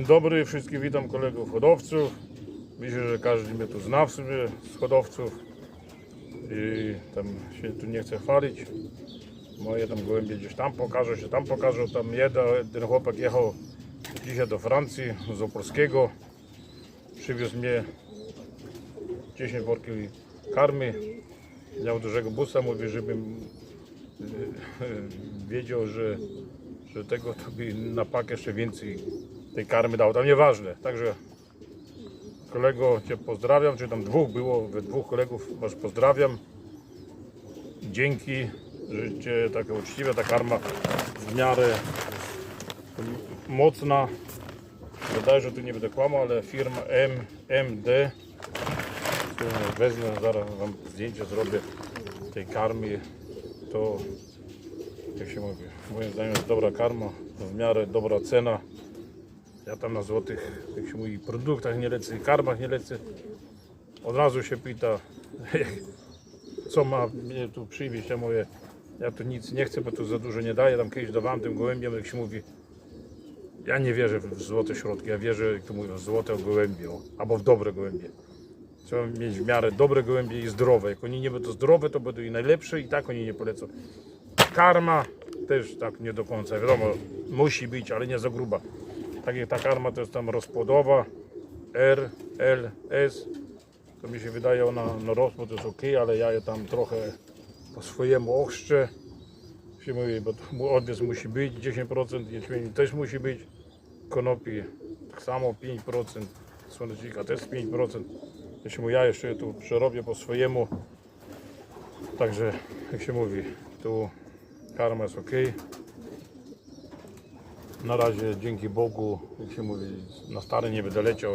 Dzień dobry, wszystkich witam kolegów hodowców. Myślę, że każdy mnie tu zna w sobie z hodowców. I tam się tu nie chcę chwalić. Moje tam gołębie gdzieś tam pokażą się, tam pokażą. Tam jeden, ten chłopak jechał dzisiaj do Francji z Opolskiego. Przywiózł mnie 10 worki karmy. Miał dużego busa, mówi, żebym e, wiedział, że, że tego to by na pak jeszcze więcej tej karmy dał. Tam nieważne. Także kolego Cię pozdrawiam, czy tam dwóch było, we dwóch kolegów Was pozdrawiam. Dzięki, że Cię taka uczciwa, ta karma w miarę mocna. Wydaje, że tu nie będę kłamał, ale firma MMD wezmę, zaraz Wam zdjęcie zrobię tej karmy. To, jak się mówi, moim zdaniem jest dobra karma, w miarę dobra cena. Ja tam na złotych, jak się mówi, produktach nie lecę, karmach nie lecę. Od razu się pyta, co ma mnie tu przywieźć, ja mówię, ja tu nic nie chcę, bo tu za dużo nie daję, tam kiedyś dawałem tym gołębiom, jak się mówi, ja nie wierzę w złote środki, ja wierzę, jak to mówią, w złote gołębie, albo w dobre gołębie. Trzeba mieć w miarę dobre gołębie i zdrowe. Jak oni nie będą zdrowe, to będą i najlepsze i tak oni nie polecą. Karma też tak nie do końca, wiadomo, musi być, ale nie za gruba. Tak ta karma to jest tam rozpłodowa R, L, S. To mi się wydaje ona na rozpłod to jest ok, ale ja je tam trochę po swojemu ochrzczę. Się mówi, bo odwies musi być 10%, jęczmień też musi być, konopi tak samo 5%, słonecznika też 5%. Jeśli mu ja jeszcze tu przerobię po swojemu. Także jak się mówi, tu karma jest ok. Na razie dzięki Bogu, jak się mówi, na stary nie będę leciał.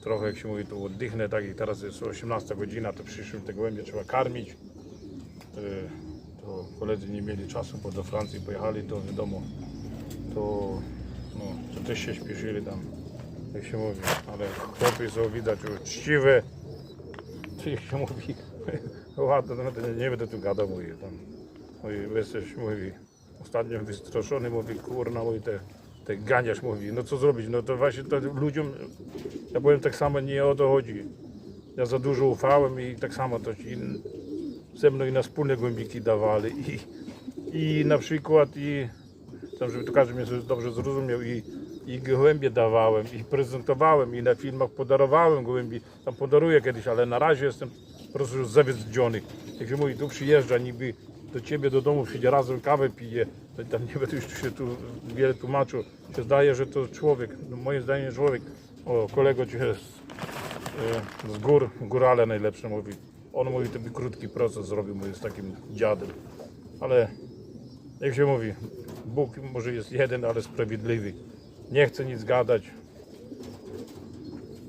Trochę jak się mówi, tu oddychnę, tak jak teraz jest 18 godzina, to przyszłym te gołębie trzeba karmić. Y, To koledzy nie mieli czasu, bo do Francji pojechali, to wiadomo, to, no, to też się śpieszyli tam, jak się mówi, ale chłopy są widać uczciwe, jak się mówi, ładno, no, nie, nie będę tu gadał, mówię tam, mówi, jesteś, mówi, ostatnio wystraszony, mówi, kurna, mówi, te, te ganiasz, mówi, no co zrobić, no to właśnie to ludziom, ja powiem tak samo, nie o to chodzi, ja za dużo ufałem i tak samo to ci ze mną i na wspólne głębiki dawali. I, i na przykład i tam, żeby to każdy mnie dobrze zrozumiał i, i gołębie dawałem i prezentowałem i na filmach podarowałem gołębi, tam podaruję kiedyś, ale na razie jestem po prostu zawiedziony. Jak się mówi, tu przyjeżdża niby do ciebie do domu, przyjdzie razem kawę pije, to tam nie będę już się tu wiele tłumaczył. Się zdaje, że to człowiek, no moim zdaniem człowiek, o kolego ci jest e, z gór, górale najlepsze mówi. On mówi, to by krótki proces zrobił, mówi, z takim dziadem. Ale jak się mówi, Bóg może jest jeden, ale sprawiedliwy. Nie chce nic gadać.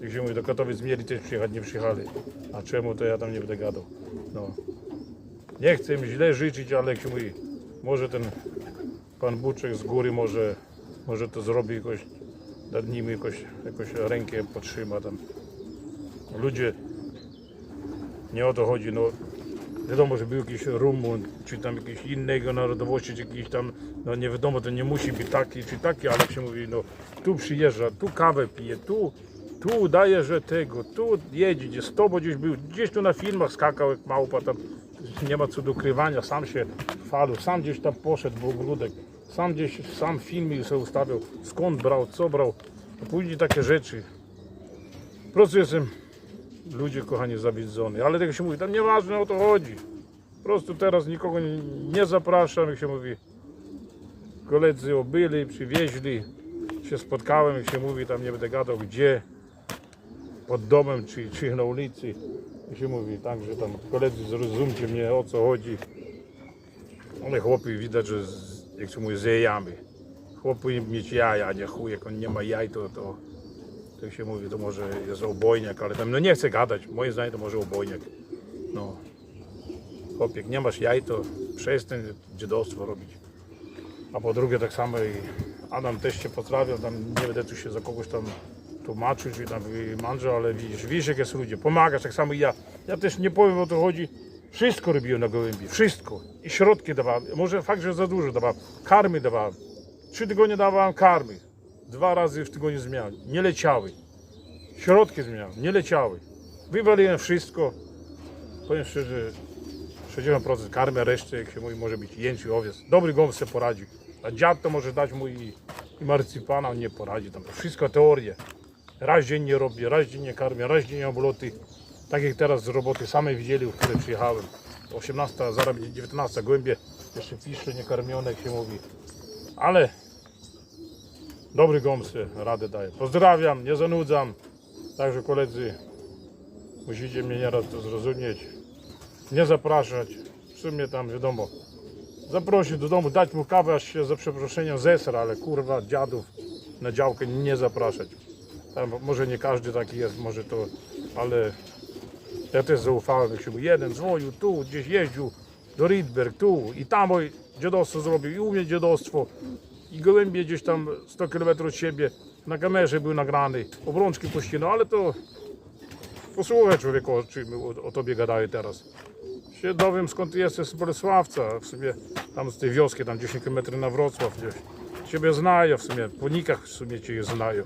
Jak się mówi, do Katowic mieli też przyjechać, nie przyjechali. A czemu, to ja tam nie będę gadał. No. Nie chcę im źle życzyć, ale mówi, może ten pan Buczek z góry może, może to zrobi jakoś nad nimi jakoś, jakoś rękę potrzyma tam. Ludzie nie o to chodzi, no wiadomo, że był jakiś Rumun, czy tam jakiejś innego narodowości, czy jakiś tam, no nie wiadomo, to nie musi być taki czy taki, ale jak się mówi, no tu przyjeżdża, tu kawę pije, tu, tu daje, że tego, tu jedzie, gdzie z tobą gdzieś był, gdzieś tu na filmach skakał jak małpa, tam nie ma co do ukrywania, sam się chwalił, sam gdzieś tam poszedł w ogródek, sam gdzieś, sam filmy sobie ustawiał, skąd brał, co brał, a później takie rzeczy. Po prostu jestem ludzie kochani zawiedzony, ale tak się mówi, tam nieważne o to chodzi. Po prostu teraz nikogo nie, nie zapraszam, jak się mówi. Koledzy obyli, przywieźli, się spotkałem, jak się mówi, tam nie będę gadał gdzie, pod domem czy, czy na ulicy. Jak się mówi, także tam koledzy zrozumcie mnie o co chodzi. Ale chłopy widać, że z, jak się mówi, z jajami. Chłop powinien mieć jaja, a nie chuj, jak on nie ma jaj, to, to tak się mówi, to może jest obojniak, ale tam, no nie chcę gadać, moim zdaniem to może obojniak. No. Chłopiek, nie masz jaj, to przestań dziadostwo robić. A po drugie tak samo i Adam też cię pozdrawiam, tam nie będę tu się za kogoś tam tłumaczył, czy tam manżał, ale widzisz, widzisz jak jest ludzie, pomagasz, tak samo i ja. Ja też nie powiem o to chodzi, wszystko robiłem na gołębi, wszystko. I środki dawałem, może fakt, że za dużo dawałem, karmy dawałem. Trzy tygodnie dawałem karmy. dwa razy w tygodniu zmian. Nie leciały. Środki zmian, nie leciały. Wywaliłem wszystko. Powiem szczerze, 60% karmy, resztę, jak się mówi, może być jęczy, owiec. Dobry gąb sobie poradzi. A dziad to może dać mu i, i marcypana, on nie poradzi. Tam wszystko teorie. Raz dziennie robię, raz dziennie karmię, raz dziennie obloty. Tak jak teraz z roboty samej widzieli, w której przyjechałem. 18, zaraz będzie 19 głębie. Jeszcze fisze niekarmione, jak się mówi. Ale dobry sobie radę daje. Pozdrawiam, nie zanudzam. Także koledzy, musicie mnie nieraz to zrozumieć. Nie zapraszać. W sumie tam wiadomo. Zaprosić do domu, dać mu kawę, aż się za przeproszeniem zesra, ale kurwa dziadów na działkę nie zapraszać. Tam może nie każdy taki jest, może to, ale ja też zaufałem, jak się mówi, jeden dzwonił tu, gdzieś jeździł do Rydberg, tu i tam oj, dziadostwo zrobił i u mnie dziadostwo i gołębie gdzieś tam 100 km od siebie na kamerze był nagrany, obrączki puścino, ale to posłuchaj człowieku, o o, o tobie gadają teraz. Się dowiem skąd jesteś z Bolesławca, w sumie tam z tej wioski, tam 10 km na Wrocław gdzieś. Ciebie znają w sumie, po nikach w sumie cię znają.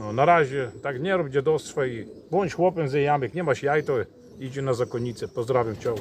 No na razie tak nie rób dziadostwa i bądź chłopem z jamek, nie masz jaj to idzie na zakonnicę. Pozdrawiam cię.